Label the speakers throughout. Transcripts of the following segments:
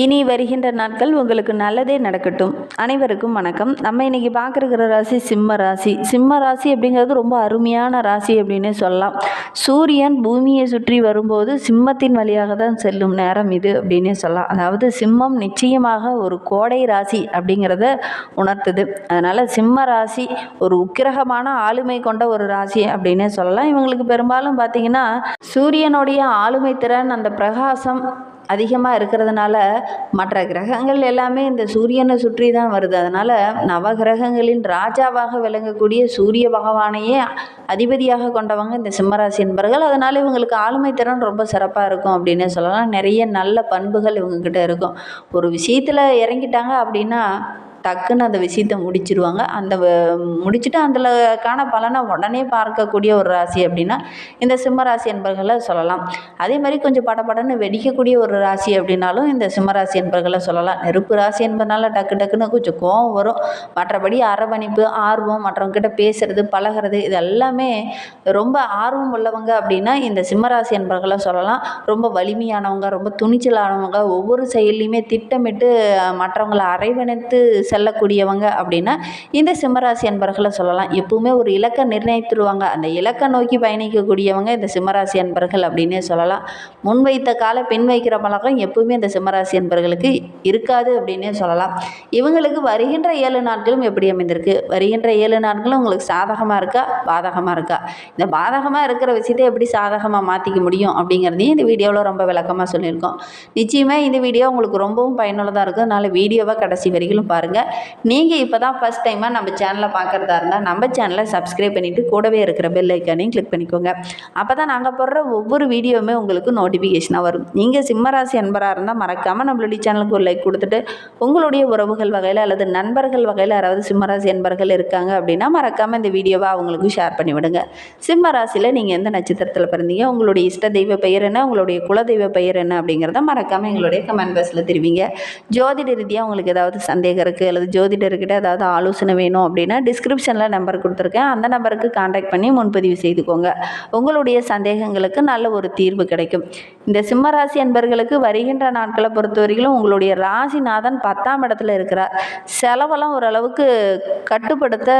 Speaker 1: இனி வருகின்ற நாட்கள் உங்களுக்கு நல்லதே நடக்கட்டும். அனைவருக்கும் வணக்கம். நம்ம இன்னைக்கு பார்க்குற ராசி சிம்ம ராசி. சிம்ம ராசி அப்படிங்கிறது ரொம்ப அருமையான ராசி அப்படின்னு சொல்லலாம். சூரியன் பூமியை சுற்றி வரும்போது சிம்மத்தின் வழியாக தான் செல்லும் நேரம் இது அப்படின்னே சொல்லலாம். அதாவது சிம்மம் நிச்சயமாக ஒரு கோடை ராசி அப்படிங்கிறத உணர்த்துது. அதனால் சிம்ம ராசி ஒரு உக்கிரகமான ஆளுமை கொண்ட ஒரு ராசி அப்படின்னே சொல்லலாம். இவங்களுக்கு பெரும்பாலும் பார்த்தீங்கன்னா சூரியனுடைய ஆளுமை திறன் அந்த பிரகாசம் அதிகமாக இருக்கிறதுனால மற்ற கிரகங்கள் எல்லாமே இந்த சூரியனை சுற்றி தான் வருது. அதனால் நவகிரகங்களின் ராஜாவாக விளங்கக்கூடிய சூரிய பகவானையே அதிபதியாக கொண்டவங்க இந்த சிம்மராசி என்பர்கள். அதனால் இவங்களுக்கு ஆளுமை திறன் ரொம்ப சிறப்பாக இருக்கும் அப்படின்னே சொல்லலாம். நிறைய நல்ல பண்புகள் இவங்கக்கிட்ட இருக்கும். ஒரு விஷயத்தில் இறங்கிட்டாங்க அப்படின்னா டக்குன்னு அந்த விஷயத்தை முடிச்சிருவாங்க. அந்த முடிச்சுட்டு அதில் காண பலனை உடனே பார்க்கக்கூடிய ஒரு ராசி அப்படின்னா இந்த சிம்மராசி என்பர்களை சொல்லலாம். அதே மாதிரி கொஞ்சம் படபடன்னு வெடிக்கக்கூடிய ஒரு ராசி அப்படின்னாலும் இந்த சிம்மராசி என்பர்களை சொல்லலாம். நெருப்பு ராசி என்பதனால டக்கு டக்குன்னு கொஞ்சம் கோவம் வரும். மற்றபடி அரவணைப்பு ஆர்வம் மற்றவங்ககிட்ட பேசுறது பழகிறது இது எல்லாமே ரொம்ப ஆர்வம் உள்ளவங்க அப்படின்னா இந்த சிம்மராசி என்பர்களை சொல்லலாம். ரொம்ப வலிமையானவங்க ரொம்ப துணிச்சலானவங்க ஒவ்வொரு செயல்லையுமே திட்டமிட்டு அஹ், மற்றவங்களை அரவணைத்து செல்லக்கூடியவங்க அப்படின்னா இந்த சிம்மராசி அன்பர்களை சொல்லலாம். எப்பவுமே ஒரு இலக்கை நிர்ணயித்துருவாங்க. அந்த இலக்கை நோக்கி பயணிக்கக்கூடியவங்க இந்த சிம்மராசி அன்பர்கள் அப்படின்னே சொல்லலாம். முன்வைத்த கால பின் வைக்கிற பழக்கம் எப்பவுமே இந்த சிம்மராசி என்பர்களுக்கு இருக்காது அப்படின்னே சொல்லலாம். இவங்களுக்கு வருகின்ற ஏழு நாட்களும் எப்படி அமைந்திருக்கு? வருகின்ற ஏழு நாட்களும் உங்களுக்கு சாதகமாக இருக்கா? பாதகமாக இருக்கா? இந்த பாதகமாக இருக்கிற விஷயத்தை எப்படி சாதகமாக மாற்றிக்க முடியும் அப்படிங்கிறதையும் இந்த வீடியோவில் ரொம்ப விளக்கமாக சொல்லியிருக்கோம். நிச்சயமாக இந்த வீடியோ உங்களுக்கு ரொம்பவும் பயனுள்ளதாக இருக்கும். அதனால் வீடியோவை கடைசி வரைக்கும் பாருங்கள் நீங்கள் இப்போ தான் ஃபஸ்ட் டைமாக நம்ம சேனலை பார்க்குறதா இருந்தால் நம்ம சேனலை சப்ஸ்கிரைப் பண்ணிவிட்டு கூடவே இருக்கிற பெல் ஐக்கானையும் கிளிக் பண்ணிக்கோங்க. அப்போ தான் நாங்கள் போடுற ஒவ்வொரு வீடியோவுமே உங்களுக்கு நோட்டிஃபிகேஷனாக வரும். நீங்கள் சிம்மராசி அன்பராக இருந்தால் மறக்காமல் நம்மளுடைய சேனலுக்கு ஒரு லைக் கொடுத்துட்டு உங்களுடைய உறவுகள் வகையில் அல்லது நண்பர்கள் வகையில் யாராவது சிம்மராசி அன்பர்கள் இருக்காங்க அப்படின்னா மறக்காமல் இந்த வீடியோவை அவங்களுக்கும் ஷேர் பண்ணி விடுங்க. நீங்கள் எந்த நட்சத்திரத்தில் பிறந்தீங்க உங்களுடைய இஷ்ட தெய்வ பெயர் என்ன உங்களுடைய குலதெய்வ பெயர் என்ன அப்படிங்கிறத மறக்காமல் எங்களுடைய கமெண்ட் பாக்ஸில் தெரிவிங்க. ஜோதிட ரீதியாக உங்களுக்கு ஏதாவது சந்தேகம் இருக்குது அல்லது ஜோதிடர்கிட்ட ஏதாவது ஆலோசனை வேணும் அப்படின்னா டிஸ்கிரிப்ஷனில் நம்பர் கொடுத்துருக்கேன். அந்த நம்பருக்கு காண்டாக்ட் பண்ணி முன்பதிவு செய்துக்கோங்க. உங்களுடைய சந்தேகங்களுக்கு நல்ல ஒரு தீர்வு கிடைக்கும். இந்த சிம்ம ராசி அன்பர்களுக்கு வருகின்ற நாட்களை பொறுத்தவரையிலும் உங்களுடைய ராசிநாதன் பத்தாம் இடத்துல இருக்கிறார். செலவெல்லாம் ஓரளவுக்கு கட்டுப்படுத்த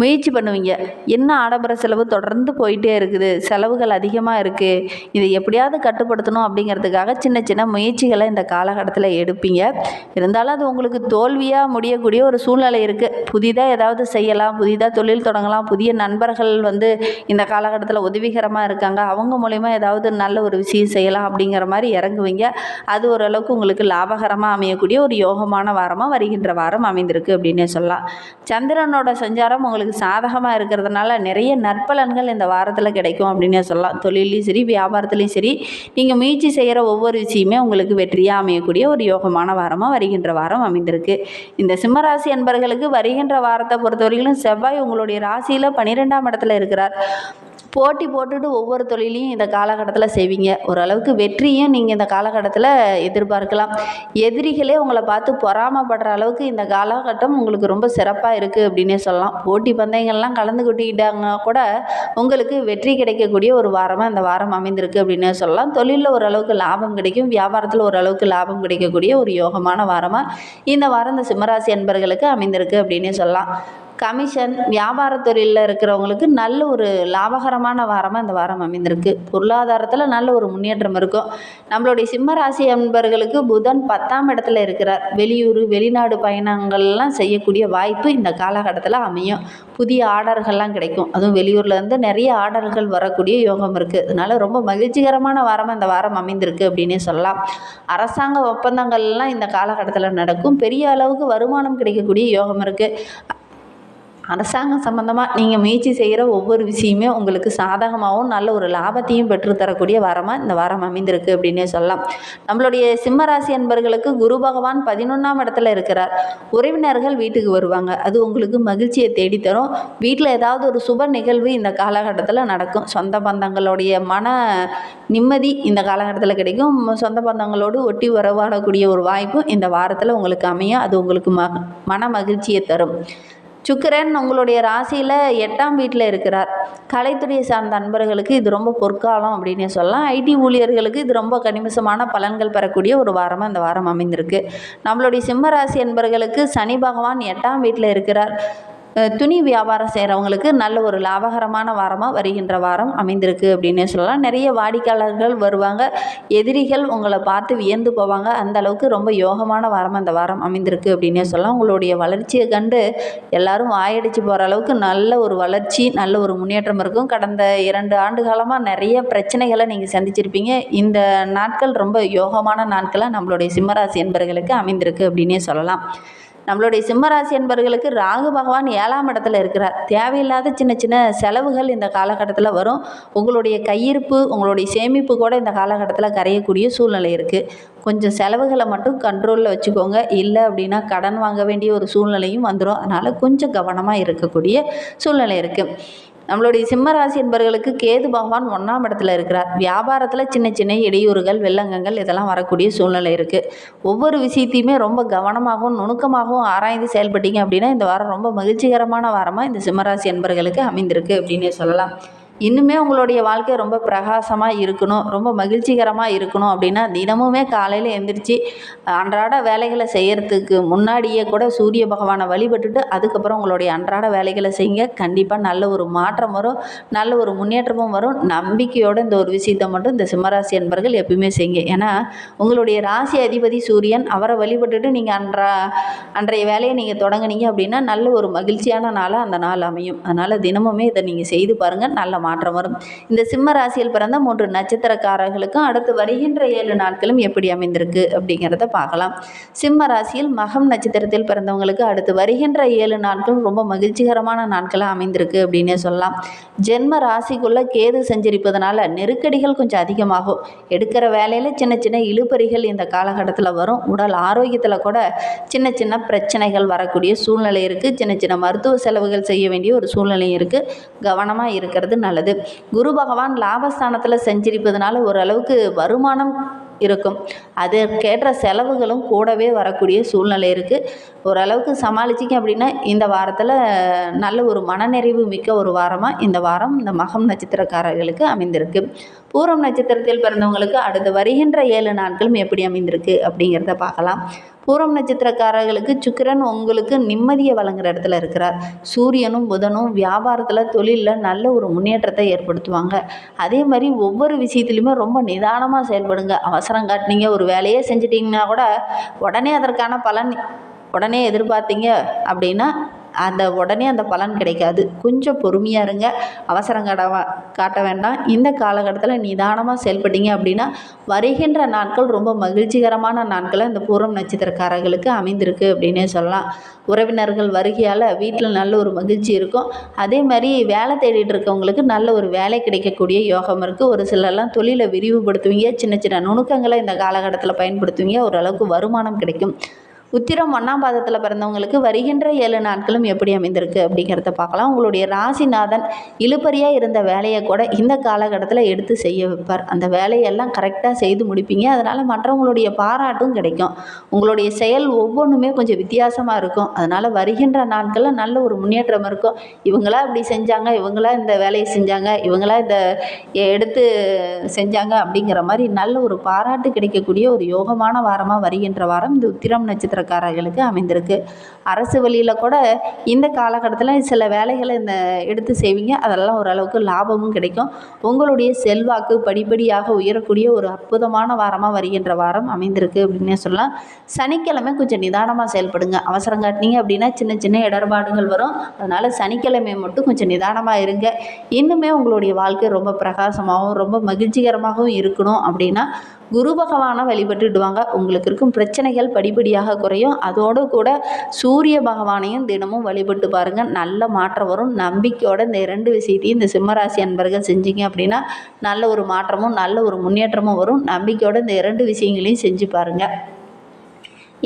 Speaker 1: முயற்சி பண்ணுவீங்க. என்ன ஆடம்பர செலவு தொடர்ந்து போயிட்டே இருக்குது. செலவுகள் அதிகமாக இருக்குது இதை எப்படியாவது கட்டுப்படுத்தணும் அப்படிங்கிறதுக்காக சின்ன சின்ன முயற்சிகளை இந்த காலகட்டத்தில் எடுப்பீங்க. இருந்தாலும் அது உங்களுக்கு தோல்வியாக முடியக்கூடிய ஒரு சூழ்நிலை இருக்குது புதிதாக ஏதாவது செய்யலாம். புதிதாக தொழில் தொடங்கலாம். புதிய நண்பர்கள் வந்து இந்த காலகட்டத்தில் உதவிகரமாக இருக்காங்க. அவங்க மூலயமா ஏதாவது நல்ல ஒரு விஷயம் செய்யலாம் அப்படிங்கிற மாதிரி இறங்குவீங்க. அது ஓரளவுக்கு உங்களுக்கு லாபகரமாக அமையக்கூடிய ஒரு யோகமான வாரமாக வருகின்ற வாரம் அமைந்திருக்கு அப்படின்னே சொல்லலாம். சந்திரனோட சஞ்சாரம் உங்களுக்கு சாதகமாக இருக்கிறதுனால நிறைய நற்பலன்கள் இந்த வாரத்தில் கிடைக்கும் அப்படின்னே சொல்லலாம். தொழிலையும் சரி வியாபாரத்துலேயும் சரி நீங்கள் முயற்சி செய்கிற ஒவ்வொரு விஷயமே உங்களுக்கு வெற்றியாக அமையக்கூடிய ஒரு யோகமான வாரமாக வருகின்ற வாரம் அமைந்திருக்கு. இந்த சிம்மராசி அன்பர்களுக்கு வருகின்ற வாரத்தை பொறுத்தவரையிலும் செவ்வாய் உங்களுடைய ராசியில் பன்னிரெண்டாம் இடத்துல இருக்கிறார். போட்டி போட்டுட்டு ஒவ்வொரு தொழிலையும் இந்த காலகட்டத்தில் செய்வீங்க. ஓரளவுக்கு வெற்றியும் நீங்கள் இந்த காலகட்டத்தில் எதிர்பார்க்கலாம். எதிரிகளே உங்களை பார்த்து பொறாமப்படுற அளவுக்கு இந்த காலகட்டம் உங்களுக்கு ரொம்ப சிறப்பாக இருக்குது அப்படின்னே சொல்லலாம். போட்டி பந்தயங்கள்லாம் கலந்துக்கிட்டிக்கிட்டாங்க கூட உங்களுக்கு வெற்றி கிடைக்கக்கூடிய ஒரு வாரமாக இந்த வாரம் அமைந்திருக்கு அப்படின்னே சொல்லலாம். தொழிலில் ஓரளவுக்கு லாபம் கிடைக்கும். வியாபாரத்தில் ஓரளவுக்கு லாபம் கிடைக்கக்கூடிய ஒரு யோகமான வாரமாக இந்த வாரம் இந்த சிம்மராசி அன்பர்களுக்கு அமைந்திருக்கு அப்படின்னே சொல்லலாம். கமிஷன் வியாபார தொழிலில் இருக்கிறவங்களுக்கு நல்ல ஒரு லாபகரமான வாரமாக இந்த வாரம் அமைந்திருக்கு. பொருளாதாரத்தில் நல்ல ஒரு முன்னேற்றம் இருக்கும். நம்மளுடைய சிம்ம ராசி அன்பர்களுக்கு புதன் பத்தாம் இடத்துல இருக்கிறார். வெளியூர் வெளிநாடு பயணங்கள்லாம் செய்யக்கூடிய வாய்ப்பு இந்த காலகட்டத்தில் அமையும். புதிய ஆர்டர்கள்லாம் கிடைக்கும். அதுவும் வெளியூர்லேருந்து நிறைய ஆர்டர்கள் வரக்கூடிய யோகம் இருக்குது அதனால் ரொம்ப மகிழ்ச்சிகரமான வாரமாக இந்த வாரம் அமைந்திருக்கு அப்படின்னே சொல்லலாம். அரசாங்க ஒப்பந்தங்கள்லாம் இந்த காலகட்டத்தில் நடக்கும். பெரிய அளவுக்கு வருமானம் கிடைக்கக்கூடிய யோகம் இருக்குது அரசாங்கம் சம்மந்தமாக நீங்கள் முயற்சி செய்கிற ஒவ்வொரு விஷயமே உங்களுக்கு சாதகமாகவும் நல்ல ஒரு லாபத்தையும் பெற்றுத்தரக்கூடிய வாரமாக இந்த வாரம் அமைந்திருக்கு அப்படின்னே சொல்லலாம். நம்மளுடைய சிம்மராசி அன்பர்களுக்கு குரு பகவான் பதினொன்றாம் இடத்துல இருக்கிறார். உறவினர்கள் வீட்டுக்கு வருவாங்க. அது உங்களுக்கு மகிழ்ச்சியை தேடித்தரும். வீட்டில் ஏதாவது ஒரு சுப நிகழ்வு இந்த காலகட்டத்தில் நடக்கும். சொந்த பந்தங்களுடைய மன நிம்மதி இந்த காலகட்டத்தில் கிடைக்கும். சொந்த பந்தங்களோடு ஒட்டி உறவாடக்கூடிய ஒரு வாய்ப்பும் இந்த வாரத்தில் உங்களுக்கு அமையும். அது உங்களுக்கு ம மன மகிழ்ச்சியை தரும். சுக்கிரன் உங்களுடைய ராசியில் எட்டாம் வீட்டில் இருக்கிறார். கலைத்துறையை சார்ந்த அன்பர்களுக்கு இது ரொம்ப பொற்காலம் அப்படின்னே சொல்லலாம். ஐடி ஊழியர்களுக்கு இது ரொம்ப கனிமிசமான பலன்கள் பெறக்கூடிய ஒரு வாரமாக இந்த வாரம் அமைந்திருக்கு. நம்மளுடைய சிம்ம ராசி அன்பர்களுக்கு சனி பகவான் எட்டாம் வீட்டில் இருக்கிறார். துணி வியாபாரம் செய்கிறவங்களுக்கு நல்ல ஒரு லாபகரமான வாரமாக வருகின்ற வாரம் அமைந்திருக்கு அப்படின்னே சொல்லலாம். நிறைய வாடிக்கையாளர்கள் வருவாங்க. எதிரிகள் உங்களை பார்த்து வியந்து போவாங்க. அந்த அளவுக்கு ரொம்ப யோகமான வாரமாக இந்த வாரம் அமைந்திருக்கு அப்படின்னே சொல்லலாம். உங்களுடைய வளர்ச்சியை கண்டு எல்லாரும் வாயடிச்சு போகிற அளவுக்கு நல்ல ஒரு வளர்ச்சி நல்ல ஒரு முன்னேற்றம் இருக்கும். கடந்த இரண்டு ஆண்டு காலமாக நிறைய பிரச்சனைகளை நீங்கள் சந்திச்சிருப்பீங்க. இந்த நாட்கள் ரொம்ப யோகமான நாட்களாக நம்மளுடைய சிம்மராசி என்பர்களுக்கு அமைந்திருக்கு அப்படின்னே சொல்லலாம். நம்மளுடைய சிம்மராசி என்பர்களுக்கு ராகு பகவான் ஏழாம் இடத்துல இருக்கிறார். தேவையில்லாத சின்ன சின்ன செலவுகள் இந்த காலகட்டத்தில் வரும். உங்களுடைய கையிருப்பு உங்களுடைய சேமிப்பு கூட இந்த காலகட்டத்தில் கரையக்கூடிய சூழ்நிலை இருக்குது கொஞ்சம் செலவுகளை மட்டும் கண்ட்ரோலில் வச்சுக்கோங்க. இல்லை அப்படின்னா கடன் வாங்க வேண்டிய ஒரு சூழ்நிலையும் வந்துடும் அதனால் கொஞ்சம் கவனமாக இருக்கக்கூடிய சூழ்நிலை இருக்குது நம்மளுடைய சிம்மராசி என்பவர்களுக்கு கேது பகவான் ஒன்றாம் இடத்துல இருக்கிறார். வியாபாரத்தில் சின்ன சின்ன இடையூறுகள் வெள்ளங்கங்கள் இதெல்லாம் வரக்கூடிய சூழ்நிலை இருக்குது ஒவ்வொரு விஷயத்தையுமே ரொம்ப கவனமாகவும் நுணுக்கமாகவும் ஆராய்ந்து செயல்பட்டீங்க அப்படின்னா இந்த வாரம் ரொம்ப மகிழ்ச்சிகரமான வாரமாக இந்த சிம்மராசி என்பவர்களுக்கு அமைந்திருக்கு அப்படின்னே சொல்லலாம். இன்னுமே உங்களுடைய வாழ்க்கை ரொம்ப பிரகாசமாக இருக்கணும் ரொம்ப மகிழ்ச்சிகரமாக இருக்கணும் அப்படின்னா தினமுமே காலையில் எந்திரிச்சு அன்றாட வேலைகளை செய்கிறதுக்கு முன்னாடியே கூட சூரிய பகவானை வழிபட்டுட்டு அதுக்கப்புறம் உங்களுடைய அன்றாட வேலைகளை செய்யுங்க. கண்டிப்பாக நல்ல ஒரு மாற்றம் வரும் நல்ல ஒரு முன்னேற்றமும் வரும். நம்பிக்கையோடு இந்த ஒரு விஷயத்தை மட்டும் இந்த சிம்மராசி என்பர்கள் எப்பயுமே செய்யுங்க. ஏன்னா உங்களுடைய ராசி அதிபதி சூரியன் அவரை வழிபட்டுட்டு நீங்கள் அன்றா அன்றைய வேலையை நீங்கள் தொடங்குனீங்க அப்படின்னா நல்ல ஒரு மகிழ்ச்சியான நாளாக அந்த நாள் அமையும். அதனால் தினமுமே இதை நீங்கள் செய்து பாருங்கள் நல்ல மாற்றம் வரும். இந்த சிம்ம ராசியில் பிறந்த மூன்று நட்சத்திரக்காரர்களுக்கும் அடுத்து வருகின்ற ஏழு நாட்களும் எப்படி அமைந்திருக்கு அப்படிங்கிறத பார்க்கலாம். சிம்ம ராசியில் மகம் நட்சத்திரத்தில் பிறந்தவங்களுக்கு அடுத்து வருகின்ற ஏழு நாட்களும் ரொம்ப மகிழ்ச்சிகரமான நாட்களாக அமைந்திருக்கு அப்படின்னே சொல்லலாம். ஜென்ம ராசிக்குள்ளே கேது சஞ்சரிப்பதனால நெருக்கடிகள் கொஞ்சம் அதிகமாகும். எடுக்கிற வேலையில் சின்ன சின்ன இழுபறிகள் இந்த காலகட்டத்தில் வரும். உடல் ஆரோக்கியத்தில் கூட சின்ன சின்ன பிரச்சனைகள் வரக்கூடிய சூழ்நிலை இருக்குது சின்ன சின்ன மருத்துவ செலவுகள் செய்ய வேண்டிய ஒரு சூழ்நிலை இருக்குது கவனமாக இருக்கிறது நல்லது. குரு பகவான் லாபஸ்தானத்தில் செஞ்சிருப்பதனால ஓரளவுக்கு வருமானம் இருக்கும். அதற்கேற்ற செலவுகளும் கூடவே வரக்கூடிய சூழ்நிலை இருக்குது ஓரளவுக்கு சமாளிச்சிங்க அப்படின்னா இந்த வாரத்தில் நல்ல ஒரு மனநிறைவு மிக்க ஒரு வாரமாக இந்த வாரம் இந்த மகம் நட்சத்திரக்காரர்களுக்கு அமைந்திருக்கு. பூரம் நட்சத்திரத்தில் பிறந்தவங்களுக்கு அடுத்து வருகின்ற ஏழு நாட்களும் எப்படி அமைந்திருக்கு அப்படிங்கிறத பார்க்கலாம். பூரம் நட்சத்திரக்காரர்களுக்கு சுக்கிரன் உங்களுக்கு நிம்மதியை வழங்குற இடத்துல இருக்கிறார். சூரியனும் புதனும் வியாபாரத்தில் தொழிலில் நல்ல ஒரு முன்னேற்றத்தை ஏற்படுத்துவாங்க. அதே மாதிரி ஒவ்வொரு விஷயத்துலையுமே ரொம்ப நிதானமாக செயல்படுங்க. அவசரம் காட்டினீங்க ஒரு வேலையே செஞ்சிட்டிங்கன்னா கூட உடனே அதற்கான பலன் உடனே எதிர்பார்த்தீங்க அப்படின்னா அந்த உடனே அந்த பலன் கிடைக்காது. கொஞ்சம் பொறுமையாக இருங்க. அவசரம் காட்ட காட்ட வேண்டாம். இந்த காலகட்டத்தில் நிதானமாக செயல்பட்டீங்க அப்படின்னா வருகின்ற நாட்கள் ரொம்ப மகிழ்ச்சிகரமான நாட்களை இந்த பூரம் நட்சத்திரக்காரர்களுக்கு அமைந்திருக்கு அப்படின்னே சொல்லலாம். உறவினர்கள் வருகையால் வீட்டில் நல்ல ஒரு மகிழ்ச்சி இருக்கும். அதே மாதிரி வேலை தேடிட்டு இருக்கவங்களுக்கு நல்ல ஒரு வேலை கிடைக்கக்கூடிய யோகம் இருக்குது ஒரு சிலர்லாம் தொழிலை விரிவுபடுத்துவீங்க. சின்ன சின்ன நுணுக்கங்களை இந்த காலகட்டத்தில் பயன்படுத்துவீங்க. ஓரளவுக்கு வருமானம் கிடைக்கும். உத்திரம் ஒன்றாம் பாதத்தில் பிறந்தவங்களுக்கு வருகின்ற ஏழு நாட்களும் எப்படி அமைந்திருக்கு அப்படிங்கிறத பார்க்கலாம். உங்களுடைய ராசிநாதன் இழுபறியாக இருந்த வேலையை கூட இந்த காலகட்டத்தில் எடுத்து செய்ய வைப்பார். அந்த வேலையெல்லாம் கரெக்டாக செய்து முடிப்பீங்க. அதனால் மற்றவங்களுடைய பாராட்டும் கிடைக்கும். உங்களுடைய செயல் ஒவ்வொன்றுமே கொஞ்சம் வித்தியாசமாக இருக்கும். அதனால் வருகின்ற நாட்களில் நல்ல ஒரு முன்னேற்றம் இருக்கும். இவங்களா இப்படி செஞ்சாங்க இவங்களா இந்த வேலையை செஞ்சாங்க இவங்களா இந்த எடுத்து செஞ்சாங்க அப்படிங்கிற மாதிரி நல்ல ஒரு பாராட்டு கிடைக்கக்கூடிய ஒரு யோகமான வாரமாக வருகின்ற வாரம் இந்த உத்திரம் நட்சத்திரம் நட்சத்திரக்காரர்களுக்கு அமைந்திருக்கு. அரசு வழியில் கூட இந்த காலகட்டத்தில் சில வேலைகளை இந்த எடுத்து செய்வீங்க. அதெல்லாம் ஓரளவுக்கு லாபமும் கிடைக்கும். உங்களுடைய செல்வாக்கு படிப்படியாக உயரக்கூடிய ஒரு அற்புதமான வாரமாக வருகின்ற வாரம் அமைந்திருக்கு அப்படின்னே சொல்லலாம். சனிக்கிழமை கொஞ்சம் நிதானமாக செயல்படுங்க. அவசரம் காட்டினீங்க அப்படின்னா சின்ன சின்ன இடர்பாடுகள் வரும். அதனால் சனிக்கிழமை மட்டும் கொஞ்சம் நிதானமாக இருங்க. இன்னுமே உங்களுடைய வாழ்க்கை ரொம்ப பிரகாசமாகவும் ரொம்ப மகிழ்ச்சிகரமாகவும் இருக்கணும் அப்படின்னா குரு பகவானை வழிபட்டுடுவாங்க. உங்களுக்கு இருக்கும் பிரச்சனைகள் படிப்படியாக குறையும். அதோடு கூட சூரிய பகவானையும் தினமும் வழிபட்டு பாருங்கள் நல்ல மாற்றம் வரும். நம்பிக்கையோட இந்த இரண்டு விஷயத்தையும் இந்த சிம்மராசி அன்பர்கள் செஞ்சீங்க அப்படின்னா நல்ல ஒரு மாற்றமும் நல்ல ஒரு முன்னேற்றமும் வரும். நம்பிக்கையோட இந்த இரண்டு விஷயங்களையும் செஞ்சு பாருங்கள்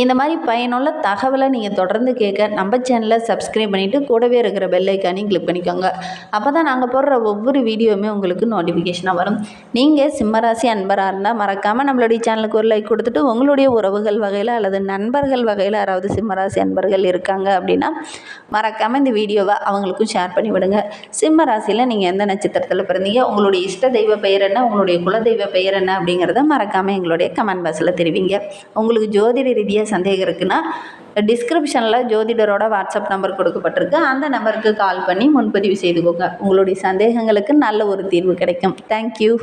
Speaker 1: இந்த மாதிரி பயனுள்ள தகவலை நீங்கள் தொடர்ந்து கேட்க நம்ம சேனலை சப்ஸ்கிரைப் பண்ணிவிட்டு கூடவே இருக்கிற பெல்லைக்கானையும் கிளிக் பண்ணிக்கோங்க. அப்போ தான் நாங்கள் போடுற ஒவ்வொரு வீடியோவுமே உங்களுக்கு நோட்டிஃபிகேஷனாக வரும். நீங்கள் சிம்மராசி அன்பராக இருந்தால் மறக்காமல் நம்மளுடைய சேனலுக்கு ஒரு லைக் கொடுத்துட்டு உங்களுடைய உறவுகள் வகையில் அல்லது நண்பர்கள் வகையில் யாராவது சிம்மராசி அன்பர்கள் இருக்காங்க அப்படின்னா மறக்காமல் இந்த வீடியோவை அவங்களுக்கும் ஷேர் பண்ணி விடுங்க. சிம்ம ராசியில் நீங்கள் எந்த நட்சத்திரத்தில் பிறந்தீங்க உங்களுடைய இஷ்ட தெய்வ பெயர் என்ன உங்களுடைய குலதெய்வ பெயர் என்ன அப்படிங்கிறத மறக்காமல் எங்களுடைய கமெண்ட் பாக்ஸில் தெரிவிங்க. உங்களுக்கு ஜோதிட ரீதியாக சந்தேகம் இருக்குன்னா டிஸ்கிரிப்ஷனில் ஜோதிடரோட வாட்ஸ்அப் நம்பர் கொடுக்கப்பட்டிருக்கு. அந்த நம்பருக்கு கால் பண்ணி முன்பதிவு செய்துக்கோங்க. உங்களுடைய சந்தேகங்களுக்கு நல்ல ஒரு தீர்வு கிடைக்கும். தேங்க்யூ